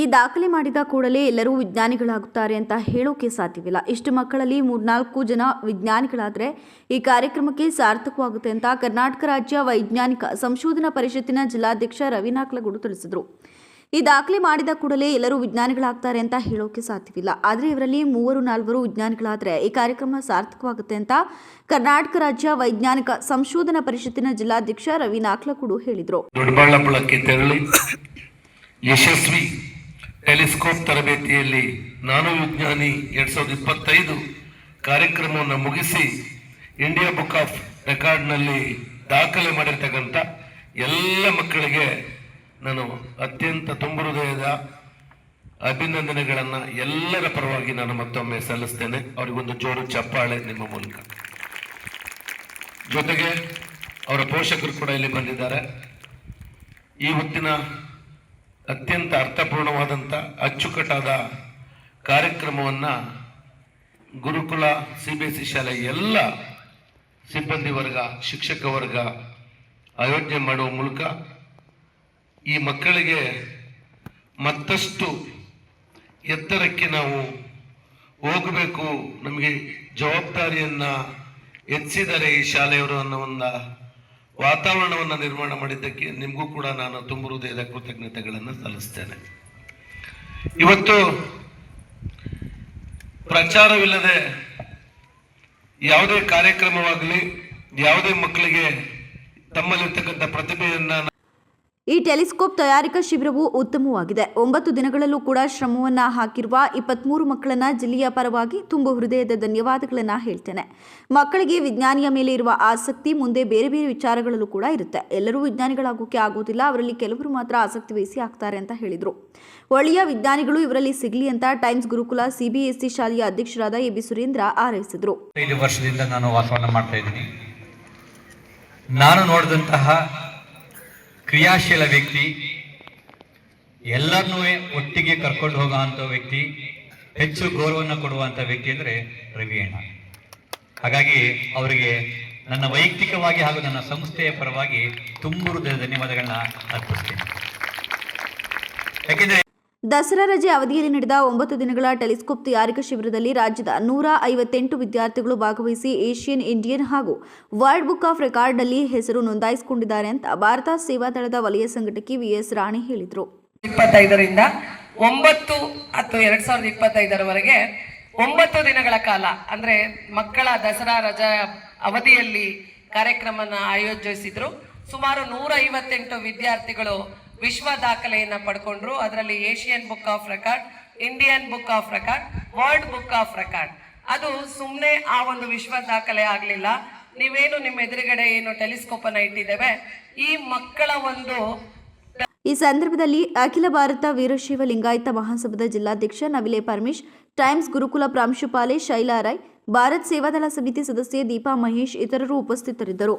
ಈ ದಾಖಲೆ ಮಾಡಿದ ಕೂಡಲೇ ಎಲ್ಲರೂ ವಿಜ್ಞಾನಿಗಳಾಗುತ್ತಾರೆ ಅಂತ ಹೇಳೋಕೆ ಸಾಧ್ಯವಿಲ್ಲ. ಇಷ್ಟು ಮಕ್ಕಳಲ್ಲಿ ಮೂರ್ನಾಲ್ಕು ಜನ ವಿಜ್ಞಾನಿಗಳಾದರೆ ಈ ಕಾರ್ಯಕ್ರಮಕ್ಕೆ ಸಾರ್ಥಕವಾಗುತ್ತೆ ಅಂತ ಕರ್ನಾಟಕ ರಾಜ್ಯ ವೈಜ್ಞಾನಿಕ ಸಂಶೋಧನಾ ಪರಿಷತ್ತಿನ ಜಿಲ್ಲಾಧ್ಯಕ್ಷ ರವಿ ನಾಕ್ಲಗೂಡು ತಿಳಿಸಿದರು. ಈ ದಾಖಲೆ ಮಾಡಿದ ಕೂಡಲೇ ಎಲ್ಲರೂ ವಿಜ್ಞಾನಿಗಳಾಗ್ತಾರೆ ಅಂತ ಹೇಳೋಕೆ ಸಾಧ್ಯವಿಲ್ಲ. ಆದರೆ ಇವರಲ್ಲಿ ಮೂವರು, ನಾಲ್ವರು ವಿಜ್ಞಾನಿಗಳಾದರೆ ಈ ಕಾರ್ಯಕ್ರಮ ಸಾರ್ಥಕವಾಗುತ್ತೆ ಅಂತ ಕರ್ನಾಟಕ ರಾಜ್ಯ ವೈಜ್ಞಾನಿಕ ಸಂಶೋಧನಾ ಪರಿಷತ್ತಿನ ಜಿಲ್ಲಾಧ್ಯಕ್ಷ ರವಿ ನಾಕ್ಲಗೂಡು ಹೇಳಿದರು ಯಶಸ್ವಿ ಟೆಲಿಸ್ಕೋಪ್ ತರಬೇತಿಯಲ್ಲಿ ನಾನು ವಿಜ್ಞಾನಿ ಎರಡ್ ಸಾವಿರದ ಇಪ್ಪತ್ತೈದು ಕಾರ್ಯಕ್ರಮವನ್ನು ಮುಗಿಸಿ ಇಂಡಿಯಾ ಬುಕ್ ಆಫ್ ರೆಕಾರ್ಡ್ನಲ್ಲಿ ದಾಖಲೆ ಮಾಡಿರ್ತಕ್ಕಂಥ ಎಲ್ಲ ಮಕ್ಕಳಿಗೆ ನಾನು ಅತ್ಯಂತ ತುಂಬ ಹೃದಯದ ಅಭಿನಂದನೆಗಳನ್ನು ಎಲ್ಲರ ಪರವಾಗಿ ನಾನು ಮತ್ತೊಮ್ಮೆ ಸಲ್ಲಿಸ್ತೇನೆ. ಅವರಿಗೊಂದು ಜೋರು ಚಪ್ಪಾಳೆ ನಿಮ್ಮ ಮೂಲಕ. ಜೊತೆಗೆ ಅವರ ಪೋಷಕರು ಕೂಡ ಇಲ್ಲಿ ಬಂದಿದ್ದಾರೆ. ಈ ಹೊತ್ತಿನ ಅತ್ಯಂತ ಅರ್ಥಪೂರ್ಣವಾದಂಥ ಅಚ್ಚುಕಟ್ಟಾದ ಕಾರ್ಯಕ್ರಮವನ್ನು Gurukula, C B S C ಶಾಲೆ ಎಲ್ಲ ಸಿಬ್ಬಂದಿ ವರ್ಗ, ಶಿಕ್ಷಕ ವರ್ಗ ಆಯೋಜನೆ ಮಾಡುವ ಮೂಲಕ ಈ ಮಕ್ಕಳಿಗೆ ಮತ್ತಷ್ಟು ಎತ್ತರಕ್ಕೆ ನಾವು ಹೋಗಬೇಕು. ನಮಗೆ ಜವಾಬ್ದಾರಿಯನ್ನು ಹೆಚ್ಚಿದ್ದಾರೆ ಈ ಶಾಲೆಯವರು ಅನ್ನೋ ಒಂದು ವಾತಾವರಣವನ್ನು ನಿರ್ಮಾಣ ಮಾಡಿದ್ದಕ್ಕೆ ನಿಮಗೂ ಕೂಡ ನಾನು ತುಂಬ ಹೃದಯದ ಕೃತಜ್ಞತೆಗಳನ್ನು ಸಲ್ಲಿಸ್ತೇನೆ. ಇವತ್ತು ಪ್ರಚಾರವಿಲ್ಲದೆ ಯಾವುದೇ ಕಾರ್ಯಕ್ರಮವಾಗಲಿ, ಯಾವುದೇ ಮಕ್ಕಳಿಗೆ ತಮ್ಮಲ್ಲಿರ್ತಕ್ಕಂಥ ಪ್ರತಿಭೆಯನ್ನ ಈ ಟೆಲಿಸ್ಕೋಪ್ ತಯಾರಿಕಾ ಶಿಬಿರವು ಉತ್ತಮವಾಗಿದೆ. ಒಂಬತ್ತು ದಿನಗಳಲ್ಲೂ ಕೂಡ ಶ್ರಮವನ್ನ ಹಾಕಿರುವ ಇಪ್ಪತ್ಮೂರು ಮಕ್ಕಳನ್ನ ಜಿಲ್ಲೆಯ ಪರವಾಗಿ ತುಂಬ ಹೃದಯದ ಧನ್ಯವಾದಗಳನ್ನು ಹೇಳ್ತೇನೆ. ಮಕ್ಕಳಿಗೆ ವಿಜ್ಞಾನಿಯ ಮೇಲೆ ಇರುವ ಆಸಕ್ತಿ ಮುಂದೆ ಬೇರೆ ಬೇರೆ ವಿಚಾರಗಳಲ್ಲೂ ಕೂಡ ಇರುತ್ತೆ. ಎಲ್ಲರೂ ವಿಜ್ಞಾನಿಗಳಾಗೋಕೆ ಆಗೋದಿಲ್ಲ, ಅವರಲ್ಲಿ ಕೆಲವರು ಮಾತ್ರ ಆಸಕ್ತಿ ವಹಿಸಿ ಆಗ್ತಾರೆ ಅಂತ ಹೇಳಿದರು. ಒಳ್ಳೆಯ ವಿಜ್ಞಾನಿಗಳು ಇವರಲ್ಲಿ ಸಿಗಲಿ ಅಂತ ಟೈಮ್ಸ್ ಗುರುಕುಲ ಸಿಬಿಎಸ್ಇ ಶಾಲೆಯ ಅಧ್ಯಕ್ಷರಾದ ಎ ಬಿ ಸುರೇಂದ್ರ ಆರೈಸಿದರು ವರ್ಷದಿಂದ ನಾನು ವಾಸವನ್ನು ಮಾಡ್ತಾ ಇದ್ದೀನಿ. ನಾನು ನೋಡಿದಂತಹ ಕ್ರಿಯಾಶೀಲ ವ್ಯಕ್ತಿ, ಎಲ್ಲರನ್ನೂ ಒಟ್ಟಿಗೆ ಕರ್ಕೊಂಡು ಹೋಗುವಂಥ ವ್ಯಕ್ತಿ, ಹೆಚ್ಚು ಗೌರವವನ್ನು ಕೊಡುವಂಥ ವ್ಯಕ್ತಿ ಅಂದರೆ ರವಿ ಅಣ್ಣ ಹಾಗಾಗಿ ಅವರಿಗೆ ನನ್ನ ವೈಯಕ್ತಿಕವಾಗಿ ಹಾಗೂ ನನ್ನ ಸಂಸ್ಥೆಯ ಪರವಾಗಿ ತುಂಬ ಹೃದಯ ಧನ್ಯವಾದಗಳನ್ನ ಅರ್ಪಿಸ್ತೀನಿ. ಯಾಕೆಂದರೆ ದಸರಾ ರಜೆ ಅವಧಿಯಲ್ಲಿ ನಡೆದ ಒಂಬತ್ತು ದಿನಗಳ ಟೆಲಿಸ್ಕೋಪ್ ತಯಾರಿಕಾ ಶಿಬಿರದಲ್ಲಿ ರಾಜ್ಯದ ನೂರ ಐವತ್ತೆಂಟು ವಿದ್ಯಾರ್ಥಿಗಳು ಭಾಗವಹಿಸಿ ಏಷ್ಯನ್, ಇಂಡಿಯನ್ ಹಾಗೂ ವರ್ಲ್ಡ್ ಬುಕ್ ಆಫ್ ರೆಕಾರ್ಡ್ನಲ್ಲಿ ಹೆಸರು ನೋಂದಾಯಿಸಿಕೊಂಡಿದ್ದಾರೆ ಅಂತ ಭಾರತ ಸೇವಾ ದಳದ ವಲಯ ಸಂಘಟಕಿ ವಿಎಸ್ ರಾಣಿ ಹೇಳಿದರು. ಇಪ್ಪತ್ತೈದರಿಂದ ಒಂಬತ್ತು ಹತ್ತು ಎರಡ್ ಸಾವಿರದ ಇಪ್ಪತ್ತೈದರವರೆಗೆ ಒಂಬತ್ತು ದಿನಗಳ ಕಾಲ, ಅಂದ್ರೆ ಮಕ್ಕಳ ದಸರಾ ರಜಾ ಅವಧಿಯಲ್ಲಿ ಕಾರ್ಯಕ್ರಮನ ಆಯೋಜಿಸಿದ್ರು. ಸುಮಾರು ನೂರ ಐವತ್ತೆಂಟು ವಿದ್ಯಾರ್ಥಿಗಳು ವಿಶ್ವ ದಾಖಲೆಯನ್ನ ಪಡ್ಕೊಂಡ್ರು. ಅದರಲ್ಲಿ Asian book of record, Indian book of record, world book of record. ಅದು ಸುಮ್ಮನೆ ಆ ಒಂದು ವಿಶ್ವ ದಾಖಲೆ ಆಗಲಿಲ್ಲ. ನೀವೇನು ನಿಮ್ಮ ಎದುರುಗಡೆ ಏನು ಟೆಲಿಸ್ಕೋಪ್ ಅನ್ನ ಇಟ್ಟಿದ್ದೇವೆ. ಈ ಮಕ್ಕಳ ಒಂದು ಈ ಸಂದರ್ಭದಲ್ಲಿ ಅಖಿಲ ಭಾರತ ವೀರಶೈವ ಲಿಂಗಾಯತ ಮಹಾಸಭಾದ ಜಿಲ್ಲಾಧ್ಯಕ್ಷ ನವಿಲೆ ಪರಮೇಶ್, ಟೈಮ್ಸ್ ಗುರುಕುಲ ಪ್ರಾಂಶುಪಾಲೆ ಶೈಲಾ ರಾಯ್ ಭಾರತ್ ಸೇವಾದಳ ಸಮಿತಿ ಸದಸ್ಯೆ ದೀಪಾ ಮಹೇಶ್ ಇತರರು ಉಪಸ್ಥಿತರಿದ್ದರು.